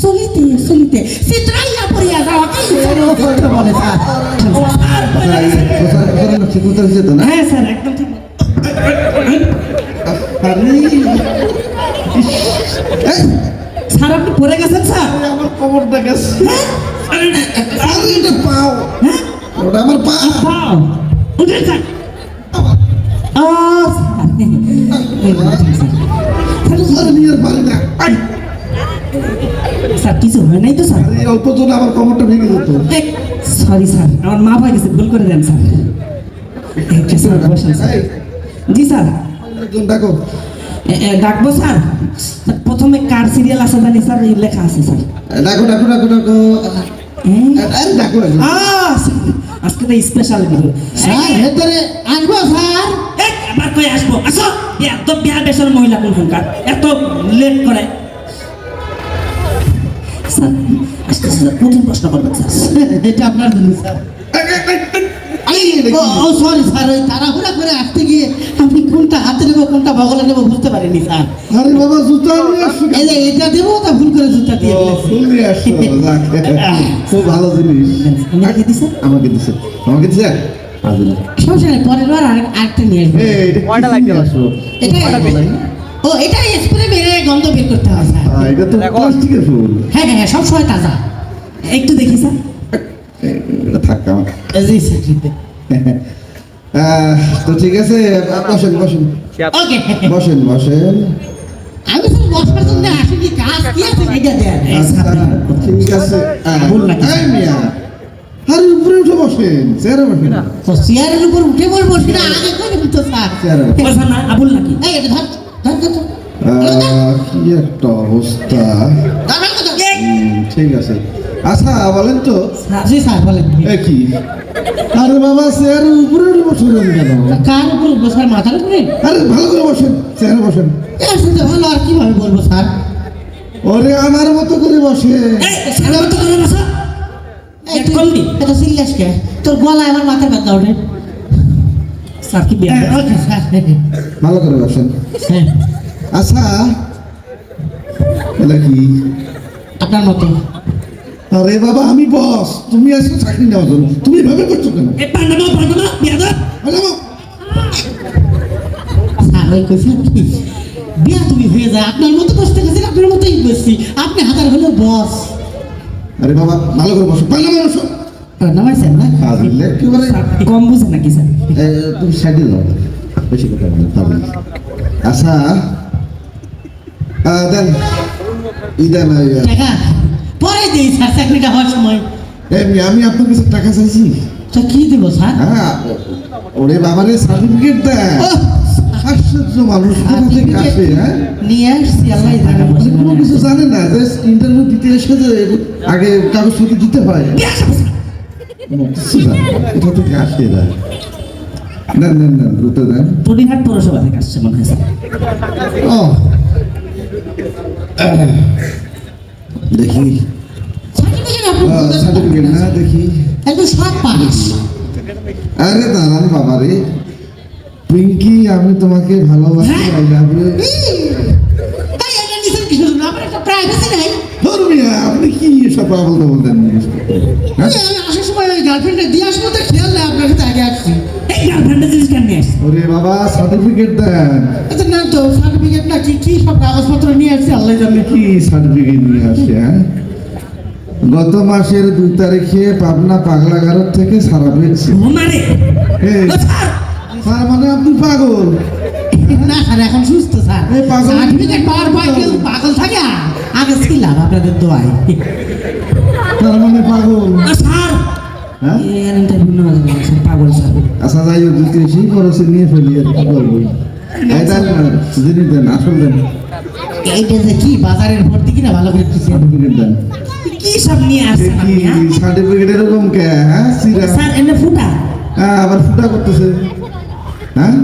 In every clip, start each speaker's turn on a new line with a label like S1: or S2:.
S1: চলিতে চলিতে। চিত্রাইয়া পড়িয়া যাওয়া স্যার হ্যাঁ স্যার একদম ঠিক
S2: আরে
S1: স্যার আপনি পড়ে গেছেন স্যার
S2: আমার কোমরটা গেছে। পাও।
S1: হ্যাঁ
S2: ওটা আমার পা।
S1: পাও। উঠে স্যার ও
S2: আরে নিয়ে আর পারি না
S1: স্যার কিছু হয় নাই তো স্যার।
S2: অল্প জন্য আমার কোমরটা ভেঙে যেত।
S1: সরি স্যার আমার মা হয়ে গেছে ভুল করে দেন স্যার। জি স্যার।
S2: ডাকো।
S1: ডাকবো স্যার? প্রথমে কার সিরিয়াল আছে জানি স্যার এই লেখা আছে স্যার।
S2: ডাকো ডাকো ডাকো ডাকো। ডাকো
S1: আজকে তো স্পেশাল ভিডিও
S2: স্যার ভেতরে আসব স্যার?
S1: আবার কই আসব? আসো। এত বিয়া দেশের মহিলা কোনখানকার এত লেট করে। স্যার আজকে স্যার প্রথম প্রশ্ন করবেন স্যার।
S3: এটা আপনার জন্য স্যার। ও ও সরি স্যার ওই তাড়াহুড়া করে আসতে গিয়ে আমি কোনটা হাতে নেব কোনটা বগলে নেব বুঝতে পারিনি স্যার।
S2: আরে বাবা জুতো
S3: এই যে এটা দেবো তা ভুল করে জুতা দিয়ে
S2: ফুল নিয়ে আসছো খুব ভালো জিনিস।
S1: আমাকে দিছে?
S2: আমাকে দিছে। আমাকে দিছে?
S3: সমস্যা নেই পরের বার আরেকটা নিয়ে আসব।
S2: এটা লাগবে
S3: ও এটা গন্ধ বের করতে হয় স্যার।
S2: এটা তো প্লাস্টিকের ফুল
S3: হ্যাঁ হ্যাঁ হ্যাঁ, সবসময় তাজা।
S1: একটু দেখি স্যার।
S2: এটা থাক আমার
S3: জি স্যার
S2: তো ঠিক আছে বসেন বসেন।
S3: ওকে
S2: বসেন বসেন।
S3: আমি স্যার বসবার জন্য আসিনি কাজ কি আছে? এটা দেন
S2: আচ্ছা ঠিক আছে।
S1: আবুল নাকি?
S2: এই মিয়া আরে উপরে উঠে বসেন চেয়ারে বসেন।
S3: তো চেয়ারের উপর উঠে বলব সেটা আগে করে দিত স্যার।
S2: চেয়ারে বসেন।
S1: না আবুল নাকি
S3: এই এটা ধর ধর ধর।
S2: কি একটা অবস্থা? ঠিক আছে। আচ্ছা বলেন তো।
S3: জি স্যার বলেন।
S2: কি? আরে বাবা চেয়ারের উপরে বসেন কেন?
S3: কার উপর উঠবো স্যার মাথার উপরে?
S2: আরে ভালো করে বসেন চেয়ারে বসেন।
S3: ভালো আর কীভাবে বলব স্যার?
S2: ওরে আমার মতো করে বসে।
S1: এই সাদা মতো করে বসো।
S3: এই
S1: এক
S3: তুই- সিরিয়াস কে? তোর গলায় আমার মাথার ব্যথা ওঠে।
S1: স্যার কি
S3: হ্যাঁ, ওকে স্যার।
S2: ভালো করে বসেন।
S3: হ্যাঁ।
S2: আচ্ছা। কি?
S3: আপনার মতো।
S2: আরে বাবা আমি বস তুমি আসো চাকরি নেওয়ার জন্য। তুমি এভাবে করছ কেন?
S1: বিয়া দাও
S3: বিয়া তুমি হয়ে যায় আপনার মতো বসতে গেছেন আপনার মতোই বসছি আপনি হাতার হলো বস
S2: আরে বাবা ভালো করে বসো। পারলে না বসো।
S3: নামাইছেন না
S1: কম বুঝে নাকি স্যার?
S2: তুমি সাইডে যাও বেশি কথা বলো আচ্ছা। দেন। ই দেন এই,
S3: টাকা? পরে দিই স্যার চাকরিটা হওয়ার সময়।
S2: এমনি আমি আপনার কাছে টাকা চাইছি।
S3: তো কি দেবো স্যার?
S2: হ্যাঁ ওরে বাবারে সার্টিফিকেট
S3: ও,
S2: আশ্চর্য মানুষ কোথা থেকে আসে হ্যাঁ?
S3: নিয়ে আসছি আল্লাহ জানে।
S2: কোনো কিছু জানে না যে ইন্টারভিউ দিতে এসে যে আগে কাগজপত্র দিতে হয়। কিছু জানে না। কোথা থেকে আসে এরা? দেন দেন দেন দ্রুত দেন।
S1: টুনিঘাট পৌরসভা থেকে আসছে মনে হয়
S2: ও দেখি।
S3: সার্টিফিকেট
S2: না দেখি।
S3: একদম সব পাস
S2: আরে দাঁড়ান বাবা রে। পিঙ্কি আমি তোমাকে ভালোবাসি আই লাভ ইউ ধর্মিয়া আপনি কি এসব বলতে বলতেন? হ্যাঁ?
S3: আসার সময় ওই গার্লফ্রেন্ডে দিয়ে আসব তো খেয়াল নেই আপনার সাথে আগে আসছি।
S1: এই গার্লফ্রেন্ডের জিনিস কেন নিয়ে আসছে
S2: ওরে বাবা সার্টিফিকেট দেন।
S3: আচ্ছা সার্টিফিকেট না কি কি সব কাগজপত্র নিয়ে আসছি আল্লাহ জানে
S2: কি সার্টিফিকেট নিয়ে হ্যাঁ? গত মাসের দুই তারিখে পাবনা পাগলাগারদ থেকে সারা পেয়েছি।
S1: ও স্যার!
S2: মানে আপনি পাগল।
S3: না স্যার এখন সুস্থ স্যার।
S2: পাগল-
S3: সার্টিফিকেট পাওয়ার পর কেউ পাগল থাকে? আগে ছিলাম আপনাদের দোয়ায়?
S2: তার মানে পাগল।
S1: স্যার!
S2: হ্যাঁ?
S1: পাগল স্যার।
S2: আচ্ছা যাই হোক সেই খরচে নিয়ে ফেলি আর কি করব দেন না, জিনিস দেন আসল দেন।
S3: এইটা যে কি বাজারের ভর্তি কিনা ভালো করে কিছু
S2: সার্টিফিকেট দেন।
S1: কি সব নিয়ে
S2: এ কি
S1: হ্যাঁ?
S2: সার্টিফিকেট এরকম কে হ্যাঁ সিরা?
S1: স্যার এনে ফুটা?
S2: হ্যাঁ আবার ফুটা করতেছে। হ্যাঁ?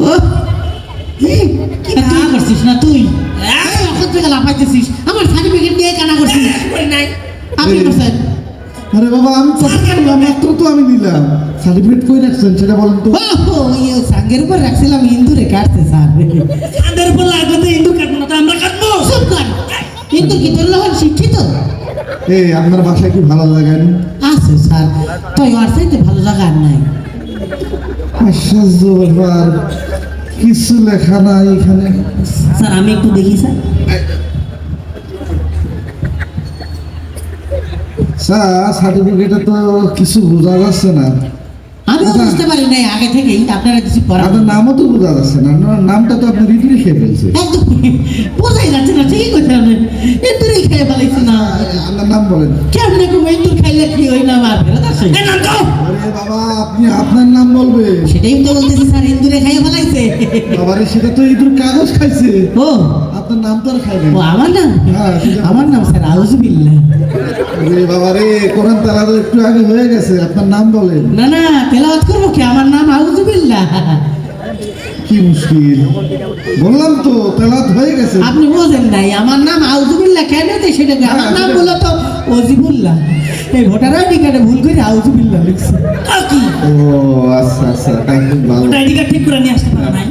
S1: ও
S3: কি কানা করছিস না তুই।
S1: হ্যাঁ?
S3: থেকে লাফাইতেছিস আমার সার্টিফিকেট নিয়ে কানা করছিস?
S1: করি নাই।
S3: আপনি করছেন।
S2: আরে বাবা আমি তো মাত্র তো আমি নিলাম। সার্টিফিকেট কই রাখছেন সেটা বলেন তো।
S3: ও ইয়ে সাঙ্গের উপর রাখছিলাম ইন্দুরে কাটছে স্যার।
S1: তাদের উপর লাগলে তো ইন্দু কাটবো না তো আমরা কাটবো।
S3: চুপ কর। কিন্তু কি তোর লোক শিক্ষিত।
S2: এই আপনার বাসায় কি ভালো লাগেন
S3: আছে স্যার তাই আর চাইতে ভালো জায়গা আর নাই।
S2: আশ্চর্য ব্যাপার। কিছু লেখা নাই এখানে।
S1: স্যার আমি একটু দেখি স্যার।
S2: স্যার সার্টিফিকেটে তো কিছু বোঝা যাচ্ছে না।
S3: আমিও
S2: আচ্ছা।
S3: বুঝতে পারি নাই আগে থেকেই আপনারা কিছু পড়া
S2: আপনার নামও তো বোঝা যাচ্ছে না নামটা তো আপনি লিখে ফেলছে
S3: বোঝাই যাচ্ছে না ঠিক কথা আপনি খেয়ে ফেলাইছি না।
S2: আপনার নাম বলেন।
S3: কেমনে কম এন্দুর খাইলে কি ওই নাম আর ফেরত আসে।
S1: এ নাম কও।
S2: আরে বাবা আপনি আপনার নাম বলবে।
S3: সেটাই তো বলতেছি স্যার এন্দুরে খাইয়ে ফেলাইছে।
S2: বাবারে সেটা তো ইঁদুর কাগজ খাইছে।
S3: ও।
S2: আপনার নাম তো আর খাইবে
S3: ও আমার নাম?
S2: হ্যাঁ,
S3: আমার নাম স্যার আউজুবিল্লাহ
S2: আরে বাবারে কোরআন একটু আগে হয়ে গেছে আপনার নাম বলেন।
S3: না না তেলাওয়াত করব কি? আমার নাম আউজুবিল্লাহ
S2: কি মুশকিল? বললাম তো তেলাত হয়ে গেছে।
S3: আপনি বোঝেন নাই আমার নাম আউজুবিল্লাহ কেন তো সেটা আমার নাম বলো তো ওজিবুল্লাহ। এই ভোটার আইডি কার্ডে ভুল করে আউজুবিল্লাহ লিখছে।
S1: কি?
S2: ও আচ্ছা আচ্ছা তাই ভালো।
S1: ওটা আইডি কার্ড ঠিক করে নিয়ে আসতে পারো নাই।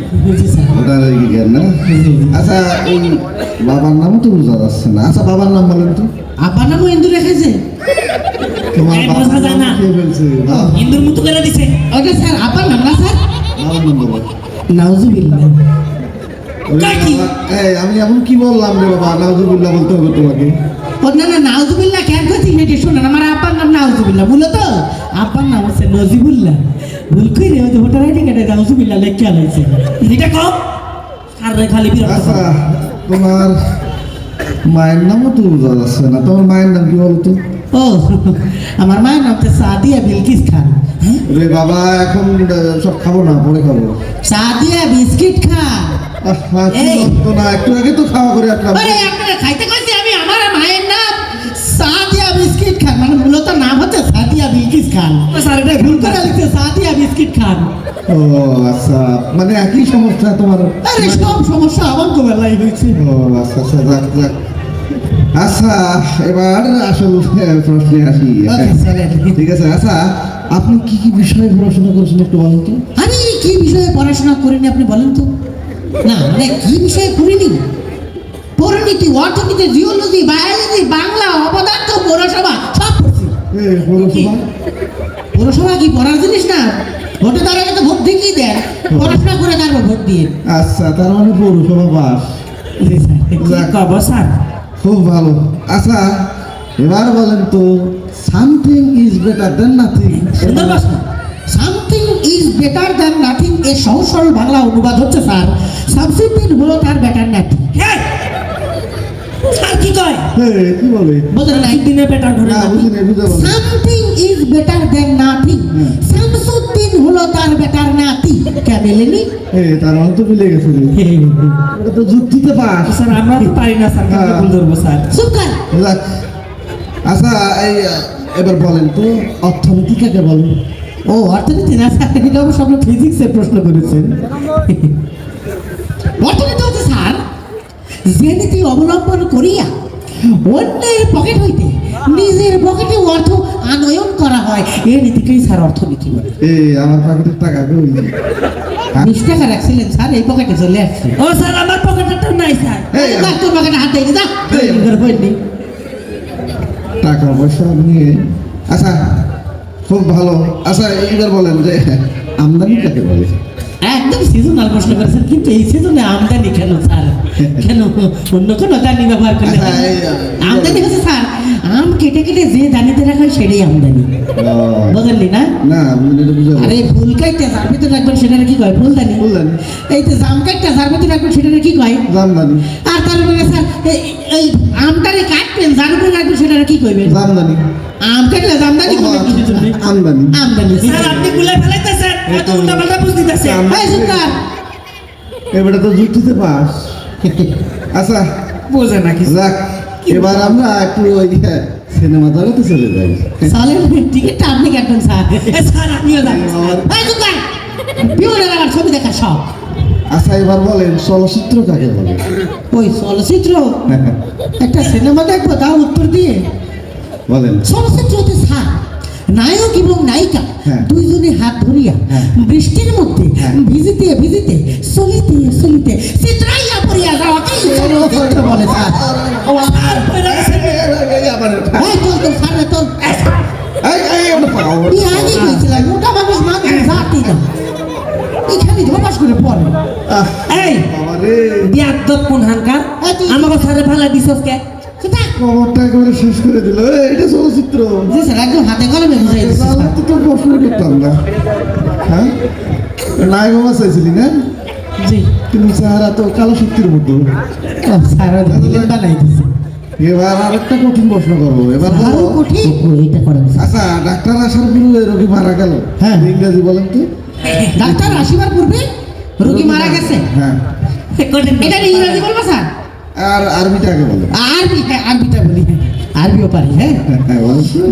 S2: না? আচ্ছা এই বাবার নামও তো বোঝা যাচ্ছে না। আচ্ছা বাবার নাম বলেন তো।
S3: আব্বার নামও ইন্দু রেখেছে।
S2: তোমার নাম
S1: না। মতো করে দিছে।
S3: ওটা স্যার আব্বার নাম না স্যার?
S2: বাবার নাম
S3: নাউজুবিল্লাহ।
S1: কি?
S2: আমি এমন কি বললাম রে বাবা? নাউজুবিল্লাহ বলতে হবে তোমাকে।
S3: ও না না নাউজুবিল্লাহ কেন করছি মেয়েটি শোনেন আমার আব্বার নাম নাউজুবিল্লাহ বলো তো? আব্বার নাম হচ্ছে নজিবুল্লাহ। ভুল করে ওই যে ভোটার আইডি কার্ডে নাউজুবিল্লাহ লেখা আলাইছে
S1: এটা কও? আর খালি বিরক্ত
S2: আচ্ছা তোমার মায়ের নামও তো বোঝা যাচ্ছে না। তোমার মায়ের নাম কি বলতো
S3: ও আমার মায়ের নাম তো সাদিয়া বিলকিস খান।
S2: রে বাবা এখন সব খাব না পরে খাব।
S3: সাদিয়া বিস্কিট এই।
S2: বলতো না একটু আগে তো খাওয়া করে আসলাম।
S3: আরে আপনারা খাইতে কইছি আমি আমার মায়ের নাম সাদিয়া বিস্কিট খান। মানে মূলত নাম হচ্ছে সাদিয়া বিলকিস খান।
S1: স্যার এটা
S3: ভুল করে
S1: করে
S3: লিখছে সাদিয়া বিস্কিট খান।
S2: ও আচ্ছা মানে একই সমস্যা তোমার?
S3: আরে সব সমস্যা আমার তো বেলায় হয়েছে।
S2: ও আচ্ছা আচ্ছা যাক যাক। আচ্ছা এবার আসল প্রশ্নে আসি। ঠিক আছে আচ্ছা আপনি কি কি বিষয়ে পড়াশোনা করেছেন একটু বলেন তো?
S3: আমি কি বিষয়ে পড়াশোনা করিনি আপনি বলেন তো। না মানে কি বিষয়ে পড়িনি পরিণীতি অর্থনীতি জিওলজি বায়োলজি বাংলা অপদার্থ পৌরসভা সব পড়ছি।
S2: পৌরসভা?
S3: পৌরসভা কি পড়ার জিনিস না? ভোটে আগে তো ভোট ঠিকই দেন পড়াশোনা করে তারপর ভোট দিয়ে।
S2: আচ্ছা তার মানে পৌরসভা
S1: কব স্যার?
S2: খুব ভালো। আচ্ছা এবার বলেন তো something is better then nothing
S1: সুন্দর প্রশ্ন
S3: something is better than nothing এর সহজ সরল বাংলা অনুবাদ হচ্ছে স্যার সাবসিডিন হলো তার বেটার নাথিং!
S1: স্যার কি কয়?
S2: কি বলে?
S3: বোঝেন নাই
S1: দিনে পেটার ঘরে
S2: না না
S3: something is better than nothing
S2: hmm.
S3: তার বেটার নাতি। কে মেলেনি
S2: তার মানে তো মিলে গেছে। এটা তো যুক্তিতে পাস
S1: স্যার আমরা তো পারি না স্যার ভুল ধরবো স্যার।
S3: চুপ কর।
S2: আচ্ছা এই এবার বলেন তো অর্থনীতি কাকে বলেন
S3: ও অর্থনীতি না স্যার এটা অবশ্য ফিজিক্সের প্রশ্ন করেছেন। অর্থনীতি হচ্ছে স্যার যে নীতি অবলম্বন করিয়া অন্যের পকেট হইতে নিজের পকেটে অর্থ আনয়ন করা হয়। এই নীতিকেই স্যার অর্থনীতি বলে।
S2: এ আমার পকেটের টাকা কই
S3: বিশ টাকা রাখছিলেন স্যার এই পকেটে চলে আসছে।
S1: ও স্যার আমার পকেটে তো নাই স্যার।
S2: এই,
S3: তোর পকেটে হাত যা।
S2: এই, টাকা পয়সা নিয়ে। আচ্ছা খুব ভালো। আচ্ছা এইবার বলেন যে আমদানি কাকে বলে
S3: একদম সিজনাল প্রশ্ন করেছেন কিন্তু এই সিজনে আমদানি কেন স্যার? কেন? অন্য কোনো দানি ব্যবহার
S2: আচ্ছা,
S3: হয়? আমদানি হচ্ছে স্যার। আম কেটে কেটে যে দানিতে রাখা হয় সেটাই আমদানি। বুঝলি না
S2: না?
S3: আরে ফুল কাটতে যার ভিতরে রাখবেন সেটা কি কয়? ফুলদানি।
S2: ফুলদানি।
S3: এই তো জাম কাটতে যার ভিতরে রাখবেন সেটা কি কয়?
S2: জামদানি।
S3: আর তারপরে স্যার এই- আমটারে কাটবেন যার উপরে রাখবেন সেটা কি কইবেন?
S2: জামদানি।
S3: আম কাটলে জামদানি
S2: ও,
S3: করবেন কিসের জন্য?
S2: আমদানি।
S3: আমদানি
S1: স্যার আপনি গুলে ফেলাইতেছেন এত উল্টা পাল্টা দিতেছে
S3: এই সুন্দর
S2: এবারে তো যুক্তিতে পাস। আচ্ছা
S1: বোঝে না কিছু।
S2: যাক এবার আমরা একটু ওই সিনেমা জগতে চলে যাই।
S3: চলেন টিকিটটা আপনি কাটবেন স্যার।
S1: স্যার আপনিও যান
S3: এই সুন্দর বিমানের আবার ছবি দেখা সব
S2: আচ্ছা এবার বলেন চলচ্চিত্র কাকে বলে?
S3: ওই চলচ্চিত্র? একটা সিনেমা দেখব তাও উত্তর দিয়ে।
S2: বলেন।
S3: চলচ্চিত্র হতে স্যার। নায়ক এবং নায়িকা দুইজনে হাত ধরিয়া
S2: বৃষ্টির
S3: মধ্যে ভিজিতে ভিজিতে চলিতে চলিতে চিত্রাইয়া পড়িয়া যাওয়া কি? বলে
S1: এখানে ধপাস করে
S2: পড়ে।
S3: এই
S1: বিয়াদ্দপ কোন
S3: হাঙ্কার
S1: আমাকে সারে ভালা কে?
S2: খবরটা একেবারে শেষ করে দিল। এটা চলচ্চিত্র।
S3: জি স্যার একদম হাতে কলমে বুঝাই
S2: তো প্রশ্ন করতাম না। হ্যাঁ? নায়ক চাইছিলি না?
S3: জি।
S2: কিন্তু চেহারা তো কালো শক্তির মতো এবার আরেকটা কঠিন প্রশ্ন করব। এবার
S3: আরও
S2: আচ্ছা ডাক্তার আসার পূর্বে রোগী মারা গেল?
S3: হ্যাঁ।
S2: ইংরেজি বলেন তো।
S3: ডাক্তার আসিবার পূর্বে রোগী মারা গেছে?
S2: হ্যাঁ।
S3: এটা ইংরেজি বলব স্যার?
S2: আর আরবিটা আগে বলেন
S3: আরবি হ্যাঁ আরবিটা বলি হ্যাঁ আরবিও পারি হ্যাঁ।
S2: হ্যাঁ, হ্যাঁ।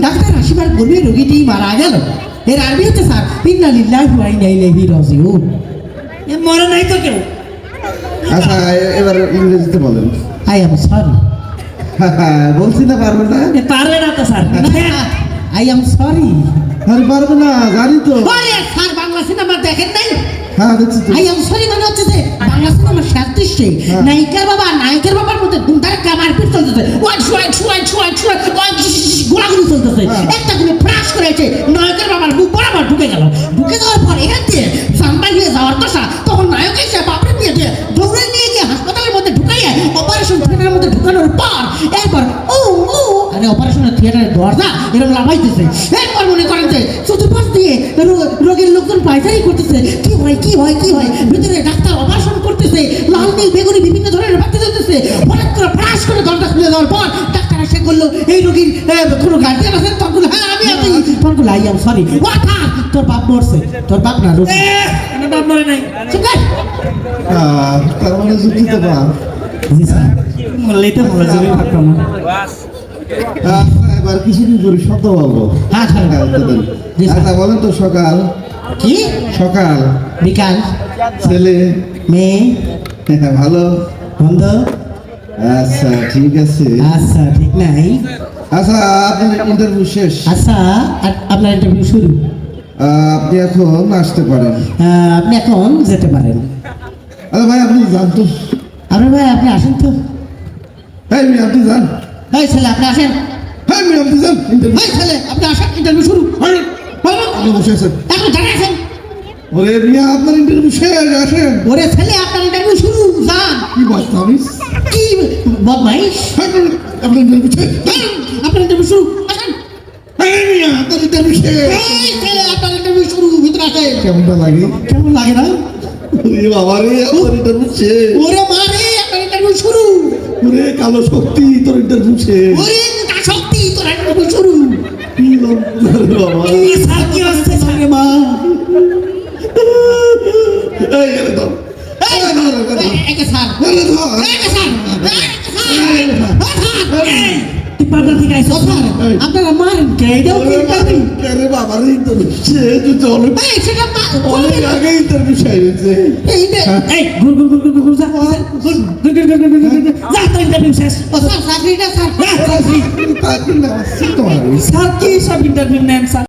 S3: ডাক্তার আসিবার পূর্বে রোগীটি মারা গেল। এর আরবি হচ্ছে স্যার ইন্না লিল্লাহি ওয়া ইন্না ইলাইহি রাজিউন।
S1: এ মরে নাই তো কেউ?
S2: আচ্ছা এবার ইংরেজিতে বলেন।
S3: I am sorry.
S2: বলছি না পারবে না।
S1: পারবে না তো স্যার।
S3: I am sorry.
S2: আরে পারবে না জানি তো।
S3: স্যার বাংলা সিনেমা দেখেন নাই? এম সরি মানে হচ্ছে যে বাংলা সিনেমার শেষ দৃশ্যে। নায়িকার বাবা নায়কের বাবার মধ্যে দুধার কামার পিট চলতেছে। One Xuan Xuan Xuan Xuan one গোলাগুলি চলতেছে।
S2: হ্যাঁ।
S3: একটা গুলি ফ্রাশ করেছে নায়কের বাবার মুখ বরাবর ঢুকে গেল। ঢুকে যাওয়ার পর এখান দিয়ে সাম্বাই হয়ে যাওয়ার দশা তখন নায়ক এসে বাপরে নিয়ে গিয়ে দৌড়ে নিয়ে গিয়ে হাসপাতালের মধ্যে ঢুকাইয়ে অপারেশন থিয়েটারের মধ্যে ঢুকানোর পর এরপর ও ও আরে অপারেশনের থিয়েটারের দরজা এরকম লাভাইতেছে এরপর মনে করেন যে চতুর্পাশ দিয়ে রোগীর লোকজন পায়চারি করতেছে। কি হয় কি হয় কি হয়? ভিতরে ডাক্তার অপারেশন করতেছে লাল নীল বেগুনি বিভিন্ন ধরনের বাতি চলতেছে হঠাৎ করে ফ্রাশ করে দরজা খুলে দেওয়ার পর ডাক্তার এসে করল এই রোগীর কোনো গার্জিয়ান আছেন? তখন হ্যাঁ আমি আছি। তখন বলল আই এম সরি ওয়াটা তোর বাপ মরছে তোর বাপ না রোগী।
S1: বাপ মরে নাই।
S2: তার মানে যুক্তি তো পান
S3: জি স্যার।
S1: মরলেই তো
S2: আচ্ছা, এবার কিছুদিন করি শব্দ বলব।
S3: জি, স্যার।
S2: আচ্ছা বলেন তো সকাল।
S3: কি?
S2: সকাল।
S3: বিকাল।
S2: ছেলে
S3: মেয়ে।
S2: ভালো।
S3: বন্ধ।
S2: আচ্ছা ঠিক আছে।
S3: আচ্ছা ঠিক নাই।
S2: আচ্ছা আপনার ইন্টারভিউ শেষ।
S3: আচ্ছা আপনার ইন্টারভিউ শুরু?
S2: আপনি এখন আসতে পারেন।
S3: আপনি এখন যেতে পারেন।
S2: আচ্ছা ভাই আপনি যান তো।
S3: আপনার ভাই আপনি আসেন তো।
S2: হ্যাঁ মেয়ে আপনি যান।
S3: এই ছেলে আপনি আসেন।
S2: হ্যাঁ মেয়ে আপনি যান।
S3: এই ছেলে আপনি আসেন ইন্টারভিউ শুরু।
S2: হ্যাঁ, বসে আছেন।
S3: আছেন
S2: ওরে মিয়া আপনার ইন্টারভিউ শেষ আসেন।
S3: ওরে ছেলে আপনার ইন্টারভিউ শুরু যান।
S2: কি বলতে আমি?
S3: কি বদমাইশ
S2: আপনার ইন্টারভিউ শেষ।
S3: আপনার ইন্টারভিউ শুরু আসেন।
S2: আপনার ইন্টারভিউ শেষ।
S3: ছেলে আপনার ইন্টারভিউ শুরু ভিতরে আসেন।
S2: কেমনটা লাগে?
S3: কেমন লাগে না?
S2: ওরে বাবা রে আপনার ইন্টারভিউ শেষ।
S3: ওরে মারে আপনার ইন্টারভিউ শুরু।
S2: ওরে কালো শক্তি তোর ইন্টারভিউ শেষ।
S3: ওরে শক্তি তোর ইন্টারভিউ শুরু।
S2: কি বাবা।
S1: হয়ে
S3: যাবে তো আপনারা মারেন কে
S2: বাবার
S3: ইন্টারভিউ
S2: সে যদি অনেক অনেক আগে ইন্টারভিউ সাই হয়েছে
S1: স্যার কি সব ইন্টারভিউ নেন স্যার